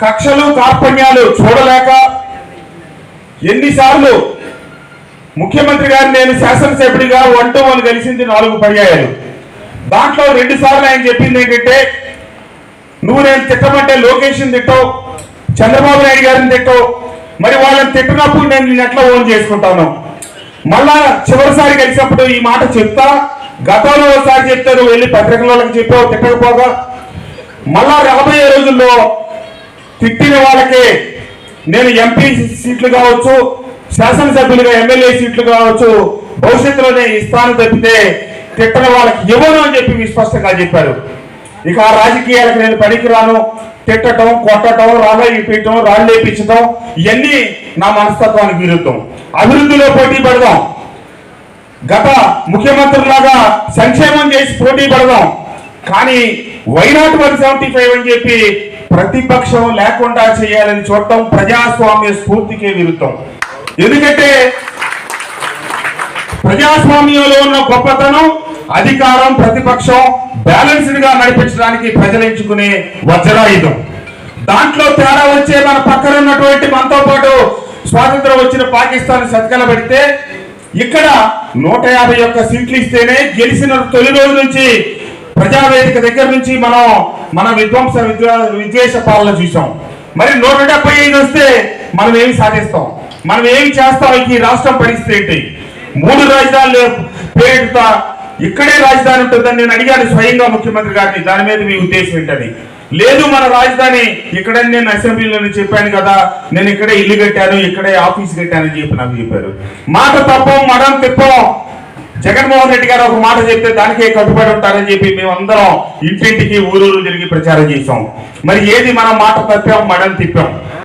కక్షలు కార్పణ్యాలు చూడలేక ఎన్నిసార్లు ముఖ్యమంత్రి గారు నేను శాసనసభ్యుడిగా వన్ టు వన్ కలిసింది నాలుగు పర్యాయాలు. దాంట్లో రెండు సార్లు ఆయన చెప్పింది ఏంటంటే నువ్వు నేను తిట్టమంటే లోకేష్ని తిట్టవు చంద్రబాబు నాయుడు గారిని తిట్టవు మరి వాళ్ళని తిట్టినప్పుడు నేను నిన్ను ఎట్లా ఓన్ చేసుకుంటాను? మళ్ళా చివరిసారి కలిసినప్పుడు ఈ మాట చెప్తా గతంలో ఒకసారి చెప్తారు వెళ్ళి పత్రికలకు చెప్పావు తిట్టకపోగా మళ్ళా రాబోయే రోజుల్లో తిట్టిన వాళ్ళకి నేను ఎంపీ సీట్లు కావచ్చు శాసనసభ్యులుగా ఎమ్మెల్యే సీట్లు కావచ్చు భవిష్యత్తులోనే ఇస్తాను తప్పితే తిట్టిన వాళ్ళకి ఇవ్వను అని చెప్పి విస్పష్టంగా చెప్పారు. ఇక ఆ రాజకీయాలకు నేను పనికిరాను. తిట్టడం కొట్టడం రాళ్ళ ఇప్పించడం రాళ్ళు వేయించడం ఇవన్నీ నా మనస్తత్వానికి విరుద్ధం. అభివృద్ధిలో పోటీ పడదాం. గత ముఖ్యమంత్రులాగా సంక్షేమం చేసి పోటీ పడదాం. కానీ వైనాట్ వన్ సెవెంటీ ఫైవ్ అని చెప్పి ప్రతిపక్షం లేకుండా చేయాలని చూడటం ప్రజాస్వామ్య స్ఫూర్తికే విరుద్ధం. ఎందుకంటే ప్రజాస్వామ్యంలో ఉన్న గొప్పతనం అధికారం ప్రతిపక్షం బ్యాలెన్స్డ్గా నడిపించడానికి ప్రజలు ఎంచుకునే వజ్రాయుధం. దాంట్లో తేడా వచ్చే మన పక్కన ఉన్నటువంటి మనతో పాటు స్వాతంత్రం వచ్చిన పాకిస్తాన్ సత్కల పెడితే ఇక్కడ నూట యాభై ఒక్క సీట్లు ఇస్తేనే గెలిచిన తొలి రోజు నుంచి ప్రజావేదిక దగ్గర నుంచి మనం మన విధ్వంస విద్వా- విద్వేష పాలన చూసాం. మరి నూట డెబ్బై ఐదు వస్తే మనం ఏమి సాధిస్తాం? మనం ఏమి చేస్తాం? ఈ రాష్ట్రం పరిస్థితి ఏంటి? మూడు రాజధానులు పేరుతో ఇక్కడే రాజధాని ఉంటుందని నేను అడిగాను స్వయంగా ముఖ్యమంత్రి గారిని. దాని మీద మీ ఉద్దేశం ఏంటని లేదు మన రాజధాని ఇక్కడ నేను అసెంబ్లీలో చెప్పాను కదా నేను ఇక్కడే ఇల్లు కట్టాను ఇక్కడే ఆఫీస్ కట్టానని చెప్పి నాకు చెప్పారు. మాట తప్పం మడం తిప్పం జగన్మోహన్ రెడ్డి గారు ఒక మాట చెప్తే దానికే కట్టుబడి ఉంటారని చెప్పి మేమందరం ఇంటింటికి ఊరూరు తిరిగి ప్రచారం చేశాం. మరి ఏది మనం మాట తప్పాం మడం తిప్పాం?